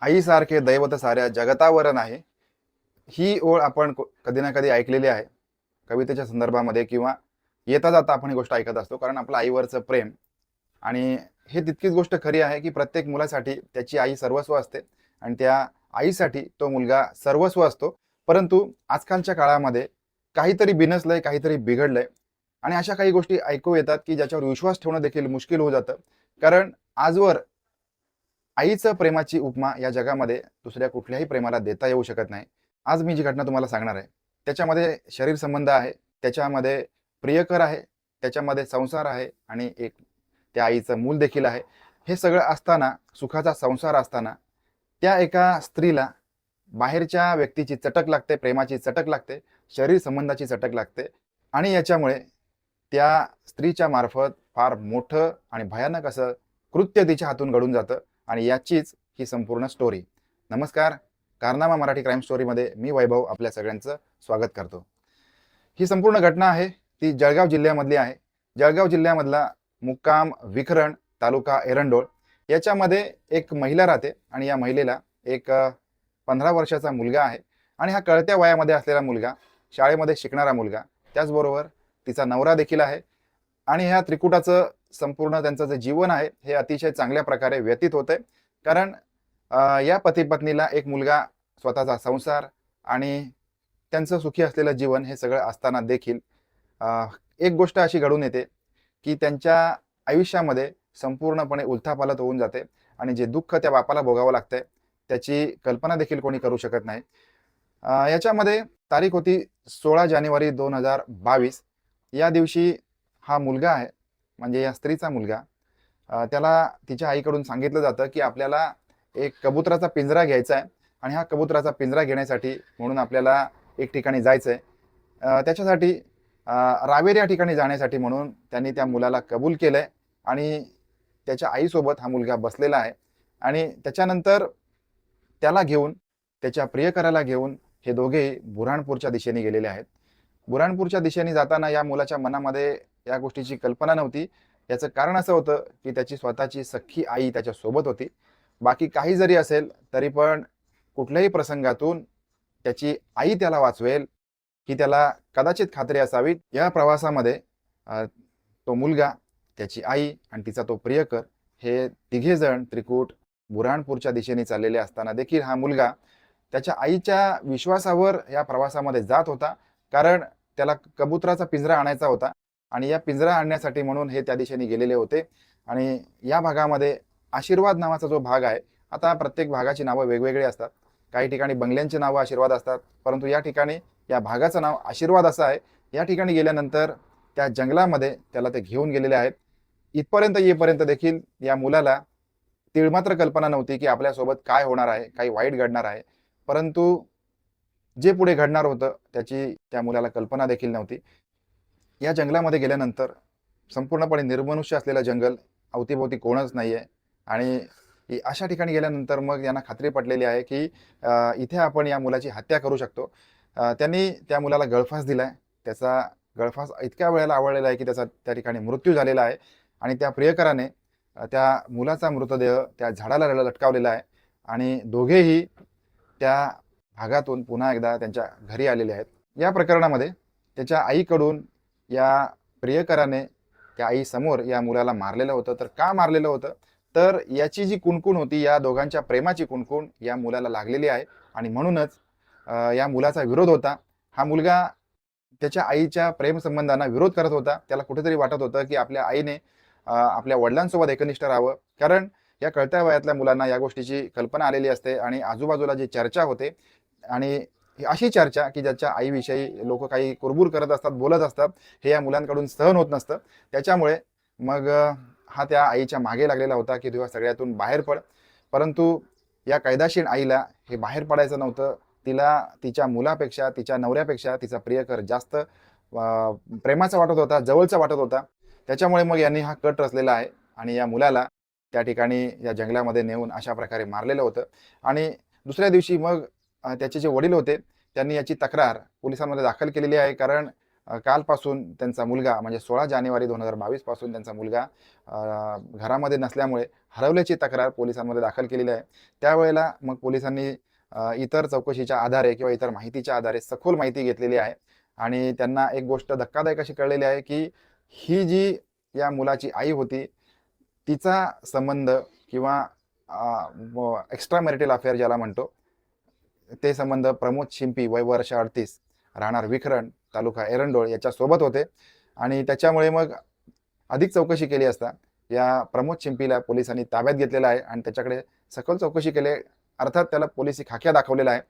आईसारखे दैवत साऱ्या जगतावर नाही. ही ओळ आपण कधी ना कधी ऐकलेली आहे. कवितेच्या संदर्भामध्ये किंवा येता जाता आपण ही गोष्ट ऐकत असतो कारण आपलं आईवरचं प्रेम. आणि हे तितकीच गोष्ट खरी आहे की प्रत्येक मुलासाठी त्याची आई सर्वस्व असते आणि त्या आईसाठी तो मुलगा सर्वस्व असतो. परंतु आजकालच्या काळामध्ये काहीतरी बिनसलंय काहीतरी बिघडलंय. आणि अशा काही गोष्टी ऐकू येतात की ज्याच्यावर विश्वास ठेवणं देखील मुश्किल होऊ जातं. कारण आजवर आईचं प्रेमाची उपमा या जगामध्ये दुसऱ्या कुठल्याही प्रेमाला देता येऊ शकत नाही. आज मी जी घटना तुम्हाला सांगणार आहे त्याच्यामध्ये शरीर संबंध आहे त्याच्यामध्ये प्रियकर आहे त्याच्यामध्ये संसार आहे आणि एक त्या आईचं मूल देखील आहे. हे सगळं असताना सुखाचा संसार असताना त्या एका स्त्रीला बाहेरच्या व्यक्तीची चटक लागते प्रेमाची चटक लागते शरीर संबंधाची चटक लागते आणि याच्यामुळे त्या स्त्रीच्या मार्फत फार मोठं आणि भयानक असं कृत्य तिच्या हातून घडून जातं. आणि याचीच ही संपूर्ण स्टोरी नमस्कार कारनामा मराठी क्राईम स्टोरीमध्ये मी वैभव आपल्या सगळ्यांचं स्वागत करतो. ही संपूर्ण घटना आहे ती जळगाव जिल्ह्यामधली आहे. जळगाव जिल्ह्यामधला मुक्काम विखरण तालुका एरंडोळ. याच्यामध्ये एक महिला राहते आणि या महिलेला एक पंधरा वर्षाचा मुलगा आहे आणि हा कळत्या वयामध्ये असलेला मुलगा शाळेमध्ये शिकणारा मुलगा. त्याचबरोबर तिचा नवरा देखील आहे आणि ह्या त्रिकुटाचं संपूर्ण त्यांचं जे जीवन आहे हे अतिशय चांगल्या प्रकारे व्यतीत होते कारण या पती पत्नीला एक मुलगा स्वतःचा संसार आणि त्यांचं सुखी असलेलं जीवन हे सगळं असताना देखील एक गोष्ट अशी घडून येते की त्यांच्या आयुष्यामध्ये संपूर्णपणे उलथापालत होऊन जाते आणि जे दुःख त्या बापाला भोगावं लागतंय त्याची कल्पना देखील कोणी करू शकत नाही. याच्यामध्ये तारीख होती सोळा जानेवारी दोन हजार बावीस. या दिवशी हा मुलगा आहे म्हणजे या स्त्रीचा मुलगा त्याला तिच्या आईकडून सांगितलं जातं की आपल्याला एक कबुतराचा पिंजरा घ्यायचा आहे आणि हा कबुतराचा पिंजरा घेण्यासाठी म्हणून आपल्याला एक ठिकाणी जायचं आहे त्याच्यासाठी रावेर या ठिकाणी जाण्यासाठी म्हणून त्यांनी त्या मुलाला कबूल केलं आहे आणि त्याच्या आईसोबत हा मुलगा बसलेला आहे आणि त्याच्यानंतर त्याला घेऊन त्याच्या प्रियकराला घेऊन हे दोघे बुऱ्हाणपूरच्या दिशेने गेलेले आहेत. बुऱ्हाणपूरच्या दिशेने जाताना या मुलाच्या मनामध्ये या गोष्टीची कल्पना नव्हती. याचं कारण असं होतं की त्याची स्वतःची सख्खी आई त्याच्यासोबत होती. बाकी काही जरी असेल तरी पण कुठल्याही प्रसंगातून त्याची आई त्याला वाचवेल ही त्याला कदाचित खात्री असावी. या प्रवासामध्ये तो मुलगा त्याची आई आणि तिचा तो प्रियकर हे तिघेजण त्रिकूट बुऱ्हाणपूरच्या दिशेने चाललेले असताना देखील हा मुलगा त्याच्या आईच्या विश्वासावर या प्रवासामध्ये जात होता. कारण त्याला कबुतराचा पिंजरा आणायचा होता. आणि या पिंजरा आणण्यासाठी म्हणून हे त्या दिशेने गेलेले होते. आणि या भागामध्ये आशीर्वाद नावाचा जो भाग आहे आता प्रत्येक भागाची नावं वेगवेगळी असतात. काही ठिकाणी बंगल्यांची नावं आशीर्वाद असतात परंतु या ठिकाणी या भागाचं नाव आशीर्वाद असं आहे. या ठिकाणी गेल्यानंतर त्या जंगलामध्ये त्याला ते घेऊन गेलेले आहेत. इथपर्यंत येईपर्यंत देखील या मुलाला तिळमात्र कल्पना नव्हती की आपल्यासोबत काय होणार आहे काही वाईट घडणार आहे. परंतु जे पुढे घडणार होतं त्याची त्या मुलाला कल्पना देखील नव्हती. या जंगलामध्ये गेल्यानंतर संपूर्णपणे निर्मनुष्य असलेलं जंगल अवतीभोवती कोणच नाही आहे आणि अशा ठिकाणी गेल्यानंतर मग यांना खात्री पटलेली आहे की इथे आपण या मुलाची हत्या करू शकतो. त्यांनी त्या मुलाला गळफास दिला आहे त्याचा गळफास इतक्या वेळेला आवडलेला आहे की त्याचा त्या ठिकाणी मृत्यू झालेला आहे. आणि त्या प्रियकराने त्या मुलाचा मृतदेह त्या झाडाला लटकावलेला आहे. आणि दोघेही त्या भागातून पुन्हा एकदा त्यांच्या घरी आलेले आहेत. या प्रकरणामध्ये त्याच्या आईकडून या प्रियकराने त्या आईसमोर या मुलाला मारलेलं होतं. तर का मारलेलं होतं? तर याची जी कुणकुण होती या दोघांच्या प्रेमाची कुणकुण या मुलाला लागलेली आहे. आणि म्हणूनच या मुलाचा विरोध होता. हा मुलगा त्याच्या आईच्या प्रेमसंबंधांना विरोध करत होता. त्याला कुठेतरी वाटत होतं की आपल्या आईने आपल्या वडिलांसोबत एकनिष्ठ राहावं. कारण या कळत्या वयातल्या मुलांना या गोष्टीची कल्पना आलेली असते. आणि आजूबाजूला जी चर्चा होते आणि ही अशी चर्चा की ज्याच्या आईविषयी लोक काही कुरबूर करत असतात बोलत असतात हे या मुलांकडून सहन होत नसतं. त्याच्यामुळे मग हा त्या आईच्या मागे लागलेला होता की तुझ्या सगळ्यातून बाहेर पड. परंतु या कायदाशीर आईला हे बाहेर पडायचं नव्हतं. तिला तिच्या मुलापेक्षा तिच्या नवऱ्यापेक्षा तिचा प्रियकर जास्त प्रेमाचा वाटत होता जवळचा वाटत होता. त्याच्यामुळे मग यांनी हा कट रचलेला आहे आणि या मुलाला त्या ठिकाणी या जंगलामध्ये नेऊन अशा प्रकारे मारलेलं होतं. आणि दुसऱ्या दिवशी मग त्याचे जे वडील होते त्यांनी याची तक्रार पोलिसांमध्ये दाखल केलेली आहे. कारण कालपासून त्यांचा मुलगा म्हणजे सोळा जानेवारी दोन हजार बावीसपासून त्यांचा मुलगा घरामध्ये नसल्यामुळे हरवल्याची तक्रार पोलिसांमध्ये दाखल केलेली आहे. त्यावेळेला मग पोलिसांनी इतर चौकशीच्या आधारे किंवा इतर माहितीच्या आधारे सखोल माहिती घेतलेली आहे. आणि त्यांना एक गोष्ट धक्कादायक अशी कळलेली आहे की ही जी या मुलाची आई होती तिचा संबंध किंवा एक्स्ट्रा मॅरिटल अफेअर ज्याला म्हणतो ते संबंध प्रमोद शिंपी वय वर्ष अडतीस राहणार विखरण तालुका एरंडोळ याच्यासोबत होते. आणि त्याच्यामुळे मग अधिक चौकशी केली असता या प्रमोद शिंपीला पोलिसांनी ताब्यात घेतलेला आहे आणि त्याच्याकडे सखोल चौकशी केली अर्थात त्याला पोलिसी खाक्या दाखवलेला आहे.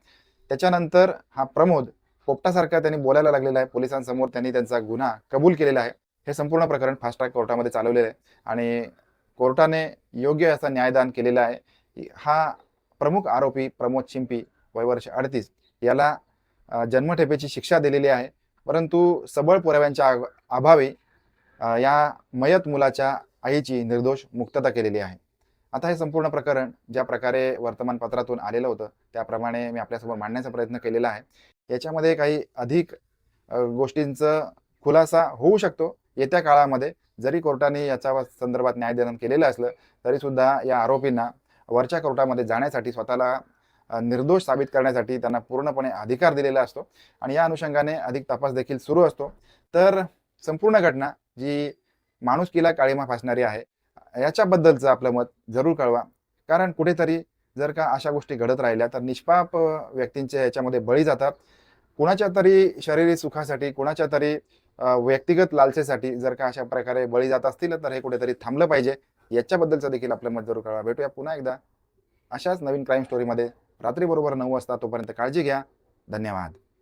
त्याच्यानंतर हा प्रमोद पोपटासारखा त्यांनी बोलायला लागलेला आहे. पोलिसांसमोर त्यांनी त्यांचा गुन्हा कबूल केलेला आहे. हे संपूर्ण प्रकरण फास्ट ट्रॅक कोर्टामध्ये चालवलेलं आहे. आणि कोर्टाने योग्य असा न्यायदान केलेला आहे. हा प्रमुख आरोपी प्रमोद शिंपी वयवर्ष अडतीस याला जन्मठेपेची शिक्षा दिलेली आहे. परंतु सबळ पुराव्यांच्या अभावे अभावी या मयत मुलाच्या आईची निर्दोष मुक्तता केलेली आहे. आता हे संपूर्ण प्रकरण ज्या प्रकारे वर्तमानपत्रातून आलेलं होतं त्याप्रमाणे मी आपल्यासमोर मांडण्याचा प्रयत्न केलेला आहे. याच्यामध्ये काही अधिक गोष्टींचं खुलासा होऊ शकतो. येत्या काळामध्ये जरी कोर्टाने याच्या संदर्भात न्यायदान केलेलं असलं तरीसुद्धा या आरोपींना वरच्या कोर्टामध्ये जाण्यासाठी स्वतःला निर्दोष साबित करण्यासाठी त्यांना पूर्णपणे अधिकार दिलेला असतो आणि या अनुषंगाने अधिक तपास देखील सुरू असतो. तर संपूर्ण घटना जी माणुसकीला काळीमा फासणारी आहे याच्याबद्दलचं आपलं मत जरूर कळवा. कारण कुठेतरी जर का अशा गोष्टी घडत राहिल्या तर निष्पाप व्यक्तींच्या व्यक्तींचे याच्यामध्ये बळी जातात. कुणाच्या तरी शरीरी सुखासाठी कुणाच्या तरी व्यक्तिगत लालसेसाठी जर का अशा प्रकारे बळी जात असतील तर हे कुठेतरी थांबलं पाहिजे. याच्याबद्दलचं देखील आपलं मत जरूर कळवा. भेटूया पुन्हा एकदा. अशाच नवीन क्राईम स्टोरीमध्ये रात्री बरोबर नऊ वाजता तोपर्यंत काळजी घ्या. धन्यवाद.